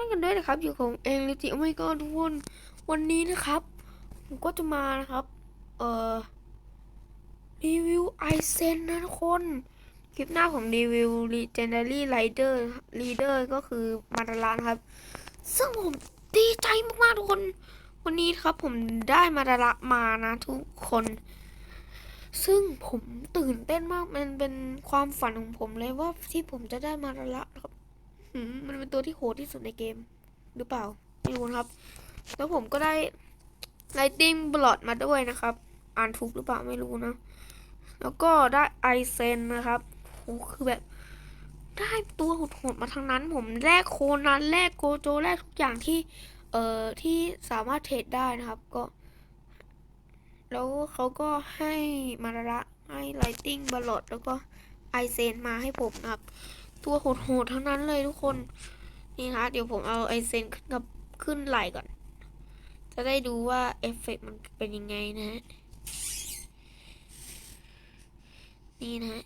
ให้กันด้วยนะครับ อยู่ของเองลิจิโอเมก้าทุกคนวันนี้นะครับ ผมก็จะมานะครับ เอ่อ รีวิวไอเซนนะทุกคน คลิปหน้าผมรีวิว Legendary Rider Leader ก็คือมาตาลานครับ ซึ่งผมดีใจมากๆทุกคน วันนี้ครับผมได้มาดาระมานะทุกคน ซึ่งผมตื่นเต้นมากมันเป็นความฝันของผมเลยว่าที่ผมจะได้มาดาระครับ มันเป็นตัวที่โหดที่สุดในเกม หรือเปล่า ไม่รู้นะครับ แล้วผมก็ได้ Lightning Blood มาด้วยนะครับ อ่านถูกหรือเปล่าไม่รู้นะ แล้วก็ได้ไอเซนนะครับโหคือแบบ ได้ตัวโหดๆมาทั้งนั้น ผมแลกโคนันแลกโกโจแลกทุกอย่างที่ เอ่อ ที่สามารถเทรดได้นะครับ ก็ แล้วเขาก็ให้มาระให้ไลติงบลอดแล้วก็ไอเซนมาให้ผมนะครับ ตัวโหดๆทั้งนั้นเลยทุกคน นี่นะเดี๋ยวผมเอาไอเซนขึ้นกับขึ้นไหลก่อน จะได้ดูว่าเอฟเฟกต์มันเป็นยังไงนะฮะ นี่นะฮะ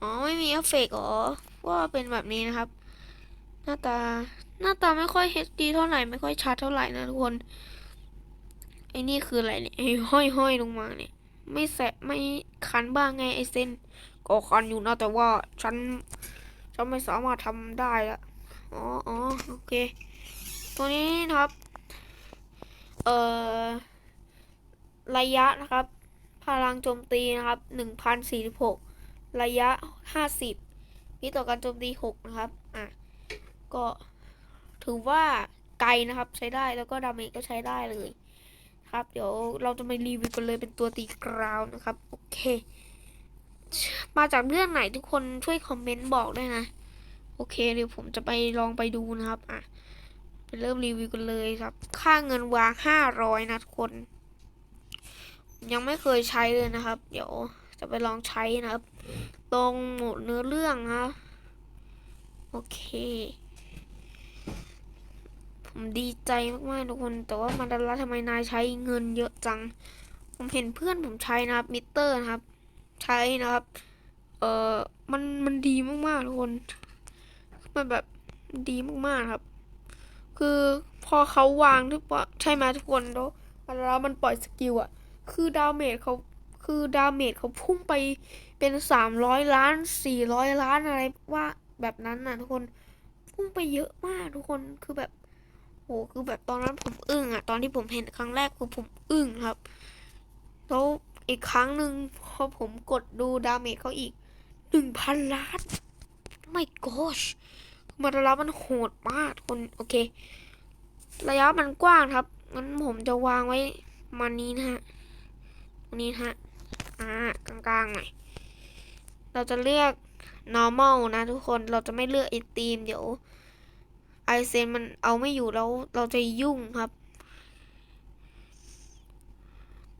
อ๋อ ไม่มีเอฟเฟกต์หรอว่าเป็นแบบนี้นะครับ หน้าตา หน้าตาไม่ค่อย HD เท่าไหร่ ไม่ค่อยชัดเท่าไหร่นะทุกคน ไอ้นี่คืออะไรเนี่ยไอ้ห้อยห้อยๆลงมาเนี่ย ไม่แสบไม่คันบ้างไงไอ้เส้น อก็คันอยู่นะแต่ว่าฉันฉันไม่สามารถทำได้ละอ๋ออ๋อโอเค ตัวนี้นะครับ เอ่อ ระยะนะครับ พลังโจมตีนะครับหนึ่งพันสี่สิบหกระยะห้าสิบมีต่อการโจมตีหกนะครับ อะ ก็ถือว่าไกลนะครับใช้ได้แล้วก็ดาเมจก็ใช้ได้เลย ครับ เดี๋ยวเราจะมารีวิวกันเลยเป็นตัวตีกราวนะครับ โอเค มาจากเรื่องไหนทุกคนช่วยคอมเมนต์บอกด้วยนะ โอเคเดี๋ยวผมจะไปลองไปดูนะครับอะไปเริ่มรีวิวกันเลยครับ ค่าเงินวางห้าร้อยนะทุกคน ยังไม่เคยใช้เลยนะครับ เดี๋ยวจะไปลองใช้นะครับ ตรงหมดเนื้อเรื่องนะโอเค ผมดีใจมากๆทุกคน แต่ว่ามันดันละทำไมนายใช้เงินเยอะจัง ผมเห็นเพื่อนผมใช้นะครับ มิเตอร์นะครับ ใช้นะครับ เออมันมันดีมากๆทุกคนมันแบบดีมากๆครับ คือพอเขาวางทุกปะใช่ไหมทุกคนแล้วแล้วมันปล่อยสกิลอะคือดาเมจเขาคือดาเมจเขาพุ่งไปเป็นสามร้อยล้านสี่ร้อยล้านอะไรว่าแบบนั้นน่ะทุกคนพุ่งไปเยอะมากทุกคนคือแบบโหคือแบบตอนนั้นผมอึ้งอะตอนที่ผมเห็นครั้งแรกคือผมอึ้งครับ แล้วอีกครั้งหนึ่งพอผมกดดูดาเมจเขาอีก หนึ่งพันล้านไม่กชมาระยะมันโหดมากทุกคนโอเค ระยะมันกว้างครับงั้นผมจะวางไว้มานี้นะฮะตรงนี้นะฮะอ่ากลางๆหน่อยเราจะเลือก normal นะทุกคนเราจะไม่เลือกไอตีมเดี๋ยวไอเซนมันเอาไม่อยู่แล้วเราจะยุ่งครับ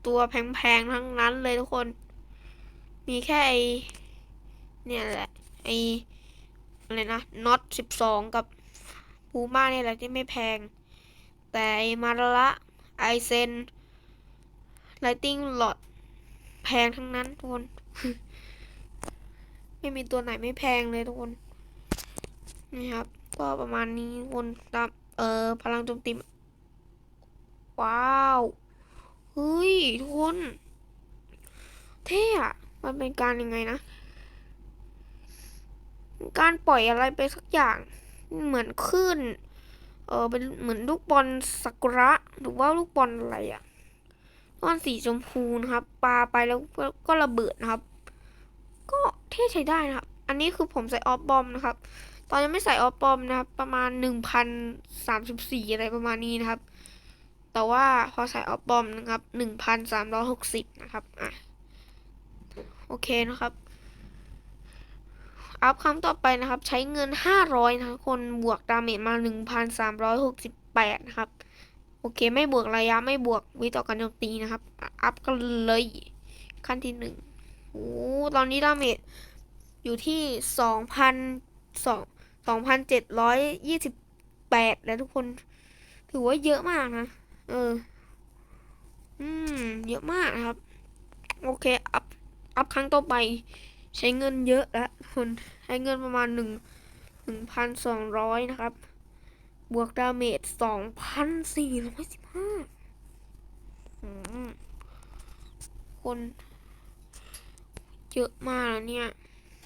ตัวแพงๆทั้งนั้นเลยทุกคน มีแค่ไอ เนี่ยแหละไออะไรนะน็อตสิบสองกับพูม่าเนี่ยแหละที่ไม่แพง แต่ไอมาระไอเซนไลติงหลอดแพงทั้งนั้นทุกคน ไม่มีตัวไหนไม่แพงเลยทุกคนนี่ครับ ก็ประมาณนี้ทุกคนตามเอ่อพลังโจมตีว้าวเฮ้ยทุกคน เท่อะมันเป็นการยังไงนะ การปล่อยอะไรไปสักอย่าง เหมือนคลื่นเออเป็นเหมือนลูกบอลสักุระหรือว่าลูกบอลอะไรอะก้อนสีชมพูนะครับปาไปแล้วก็ระเบิดนะครับ ก็เท่ใช้ได้นะครับ อันนี้คือผมใส่ออฟบอมนะครับ ตอนยังไม่ใส่ออฟบอมนะครับ ประมาณหนึ่งพันสามสิบสี่อะไรประมาณนี้นะครับ แต่ว่าพอใส่ออฟบอมนะครับหนึ่งพันสามร้อยหกสิบนะครับอะโอเคนะครับ อัพครั้งต่อไปนะครับ ใช้เงินห้าร้อยนะคนบวกดาเมจมาหนึ่งพันสามร้อยหกสิบแปดนะครับ โอเค ไม่บวกระยะไม่บวกวิต่อการโจมตีนะครับ อัพกันเลย ขั้นที่หนึ่งโอ้ตอนนี้ดาเมจอยู่ที่สองพันสองสองพันเจ็ดร้อยยี่สิบแปดแล้วทุกคน ถือว่าเยอะมากนะ เออ อืม เยอะมากนะครับ โอเค อัพ อัพครั้งต่อไป ใช้เงินเยอะแล้วทุกคนใช้เงินประมาณหนึ่งห1,200นะครับ บวกดาเมจ2,415อืมคนเยอะมากเนี่ย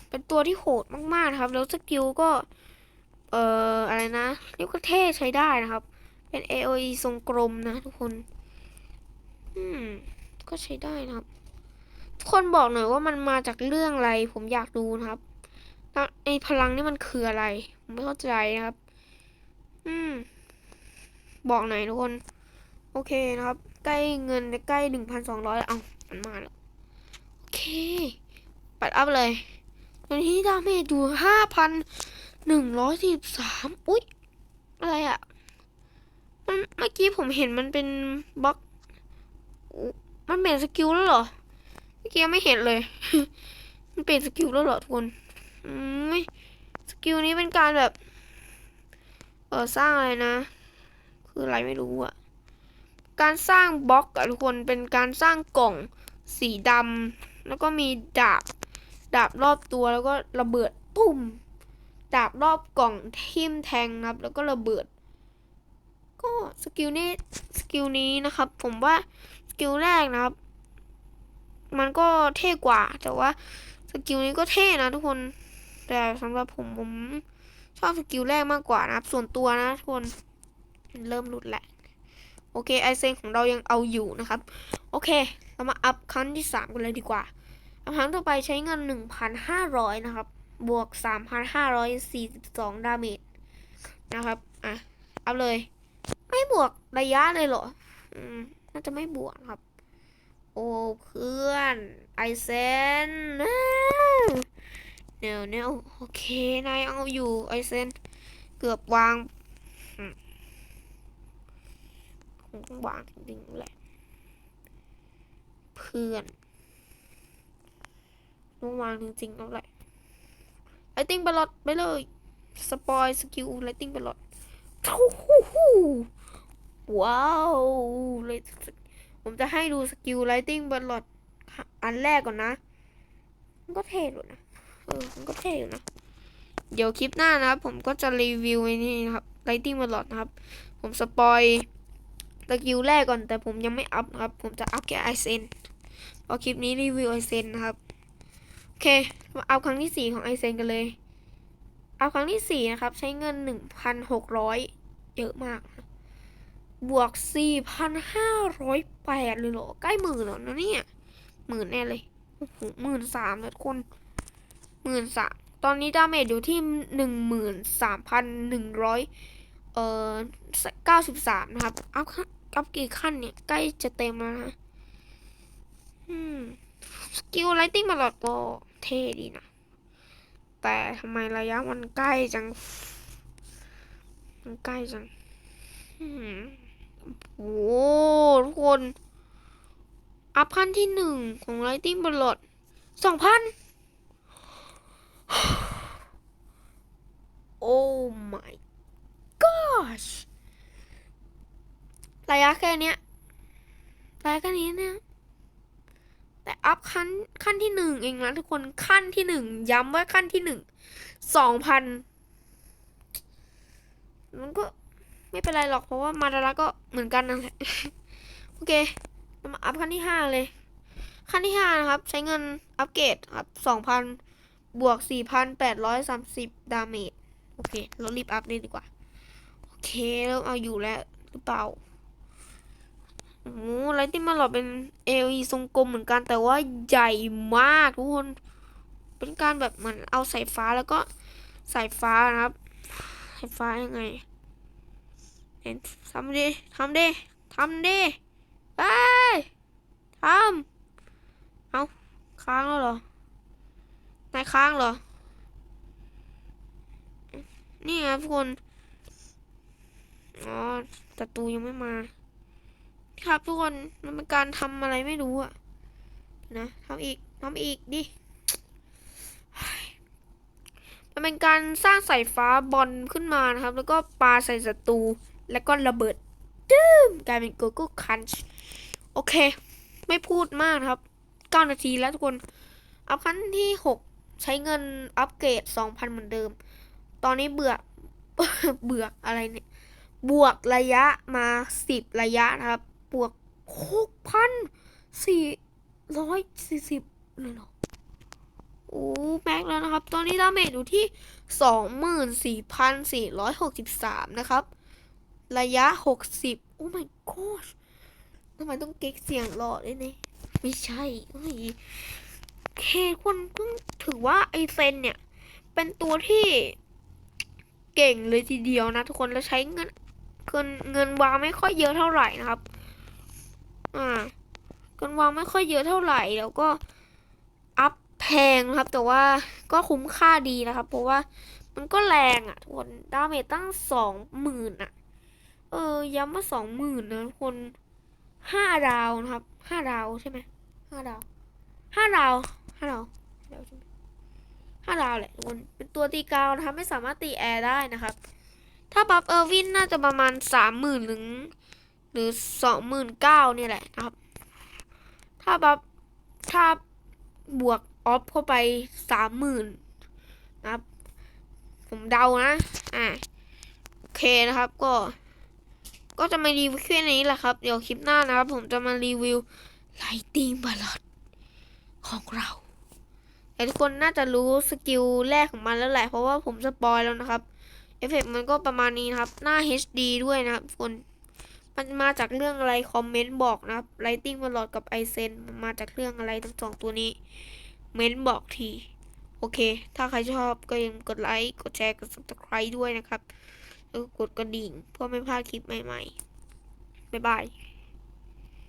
เป็นตัวที่โหดมากๆนะครับ แล้วสกิลก็ เอ่อ อะไรนะเรียกว่าเท่ใช้ได้นะครับ เป็น AOE ทรงกลมนะทุกคน อืม ก็ใช้ได้นะครับ คนบอกหน่อยว่ามันมาจากเรื่องอะไร ผมอยากดูนะครับไอ้พลังนี่มันคืออะไร ผมไม่เข้าใจนะครับ อืม บอกหน่อยทุกคน โอเคนะครับ ใกล้เงินใกล้หนึ่งพันสองร้อยเอามันมาแล้ว โอเค ปัดอัพเลยตอนนี้ดาเมจอยู่ห้าพันหนึ่งร้อยสิบสามอุ๊ย อะไรอะมันเมื่อกี้ผมเห็นมันเป็นบล็อก มันเปลี่ยนสกิลแล้วเหรอ มื่อกี้ยังไม่เห็นเลย มันเปลี่ยนสกิลแล้วเหรอทุกคนอืมสกิลนี้เป็นการแบบ เออสร้างอะไรนะ คืออะไรไม่รู้อะการสร้างบล็อกอะทุกคนเป็นการสร้างกล่องสีดำแล้วก็มีดาบดาบรอบตัวแล้วก็ระเบิดตุ้มดาบรอบกล่องทิ่มแทงนะครับ แล้วก็ระเบิด ก็สกิลนี้สกิลนี้นะครับ ผมว่าสกิลแรกนะครับ มันก็เท่กว่า แต่ว่าสกิลนี้ก็เท่นะทุกคน แต่สำหรับผมผมชอบสกิลแรกมากกว่านะครับส่วนตัวนะทุกคนเริ่มหลุดแหละโอเคไอเซนของเรายังเอาอยู่นะครับ โอเค เรามาอัพครั้งที่สามกันเลยดีกว่า อัพครั้งต่อไปใช้เงิน 1,500 นะครับ บวก 3,542 ดาเมจนะครับ อะ อัพเลย ไม่บวกระยะเลยเหรอ อืม น่าจะไม่บวกครับ โอ้เพื่อนไอเซนเนวเนวโอเคนายเอาอยู่ไอเซนเกือบวางอืมคงต้องวางจริงๆแหละ เพื่อนต้องวางจริงๆแล้วแหละไลติ้งบอลดไปเลยสปอยสกิลไลติ้งบอลดว้าวเลย ผมจะให้ดูสกิลไลติงบอลดอันแรกก่อนนะ มันก็เท่อยู่นะ เออ มันก็เท่อยู่นะ เดี๋ยวคลิปหน้านะครับ ผมก็จะรีวิวไอ้นี่นะครับไลติงบอลลอดนะครับ ผมสปอยสกิลแรกก่อน แต่ผมยังไม่อัพนะครับ ผมจะอัพแค่ไอเซนพอคลิปนี้รีวิวไอเซนนะครับ โอเค มาเอาครั้งที่สี่ของไอเซนกันเลยเอาครั้งที่สี่นะครับ ใช้เงินหนึ่งพันหกร้อยเยอะมากนะ บวกสี่พันห้าร้อยแปดเลยเหรอ ใกล้หมื่นแล้วนะเนี่ยหมื่นแน่เลยโอ้โหหมื่นสามแล้วคนหมื่นสามตอนนี้ดาเมจอยู่ที่หนึ่งหมื่นสามพันหนึ่งร้อยเอ่อเก้าสิบสามนะครับ อัพขั้นอัพกี่ขั้นเนี่ย ใกล้จะเต็มแล้วนะอืมสกิลไลติ้งมาหลอดก็เท่ดีนะ แต่ทำไมระยะมันใกล้จัง มันใกล้จัง อืม โอ้ทุกคน อัพขั้นที่หนึ่งของไลติ้งบอลลอดสองพันโอ้ my gosh ระยะแค่เนี้ยระยะแค่นี้เนี่ยแต่อัพขั้นขั้นที่หนึ่งเองนะทุกคนขั้นที่หนึ่งย้ำว่าขั้นที่หนึ่งสองพันมันก็ ไม่เป็นไรหรอกเพราะว่ามาดาระก็เหมือนกันนั่นแหละโอเคมาอัพขั้นที่ห้าเลยขั้นที่ห้านะครับ ใช้เงินอัปเกรดครับสองพันบวกสี่พันแปดร้อยสามสิบดาเมจโอเคเรารีบอัพเลยดีกว่า โอเคเริ่มเอาอยู่แล้วหรือเปล่าโอ้ไลท์ติ้งมาหลอดเป็นเอลีทรงกลมเหมือนกันแต่ว่าใหญ่มากทุกคน เป็นการแบบเหมือนเอาสายฟ้าแล้วก็สายฟ้านะครับ สายฟ้ายังไง เห็นทำดิทำดิทำดิไปทำเอาค้างแล้วเหรอนายค้างเหรอ นี่ครับทุกคน อ๋อศัตรูยังไม่มา ครับทุกคนมันเป็นการทำอะไรไม่รู้อะนะทำอีกทำอีกดิมันเป็นการสร้างสายฟ้าบอลขึ้นมานะครับ แล้วก็ปาใส่ศัตรู แล้วก็ระเบิดตึ้มกลายเป็นโกโก้คันช์โอเค ไม่พูดมากครับ 9 นาทีแล้วทุกคน อัพขั้นที่ 6 ใช้เงินอัปเกรด 2,000 เหมือนเดิม ตอนนี้เบื่อ เบื่ออะไรเนี่ย บวกระยะมาสิบระยะนะครับ บวกหกพันสี่ร้อยสี่สิบเลยเหรอโอ้แม็กแล้วนะครับ ตอนนี้ดาเมจอยู่ที่สองหมื่นสี่พันสี่ร้อยหกสิบสามนะครับ ระยะหกสิบโอ้ my god ทำไมต้องเก๊กเสียงหลอด้วยเนี่ยไม่ใช่เฮ้ยเคคนต้องถือว่าไอเซนเนี่ย เป็นตัวที่เก่งเลยทีเดียวนะทุกคนแล้วใช้เงินเงินเงินวางไม่ค่อยเยอะเท่าไหร่นะครับ อ่าเงินวางไม่ค่อยเยอะเท่าไหร่ แล้วก็อัพแพงนะครับ แต่ว่าก็คุ้มค่าดีนะครับ เพราะว่ามันก็แรงอะ่ะทุกคนดาเมจตั้งสองหมื่นอะ ออย้ำว่าสองหมื่นนะทุกคนห้าดาวนะครับห้าดาวใช่ไหมห้าดาวห้าดาวห้าดาวห้าดาวใช่ไหมห้าดาวแหละทุกคนเป็นตัวตีกาวนะครับไม่สามารถตีแอร์ได้นะครับ ถ้าบัฟเออร์วินน่าจะประมาณสามหมื่นหรือหรือสองหมื่นเก้านี่แหละนะครับ ถ้าบัฟถ้าบวกออฟเข้าไปสามหมื่นนะครับ ผมเดานะอ่าโอเคนะครับก็ ก็จะมารีวิวแค่นี้แหละครับ เดี๋ยวคลิปหน้านะครับ ผมจะมารีวิวไลติงบ l ล o ดของเราแต่ทุกคนน่าจะรู้สกิลแรกของมันแล้วแหละ เพราะว่าผมสปอยแล้วนะครับ เอฟเฟกต์มันก็ประมาณนี้นะครับ หน้า HD ด้วยนะครับทุกคนมันมาจากเรื่องอะไรคอมเมนต์บอกนะครับ Lighting b a l l o d กับไอเซนมันมาจากเรื่องอะไรทั้งสองตัวนี้ เม้นบอกที โอเค ถ้าใครชอบก็ย่าลืมกดไลค์ กดแชร์ กด subscribe ด้วยนะครับ แล้วก็กดกระดิ่งเพื่อไม่พลาดคลิปใหม่ๆ บ๊ายบาย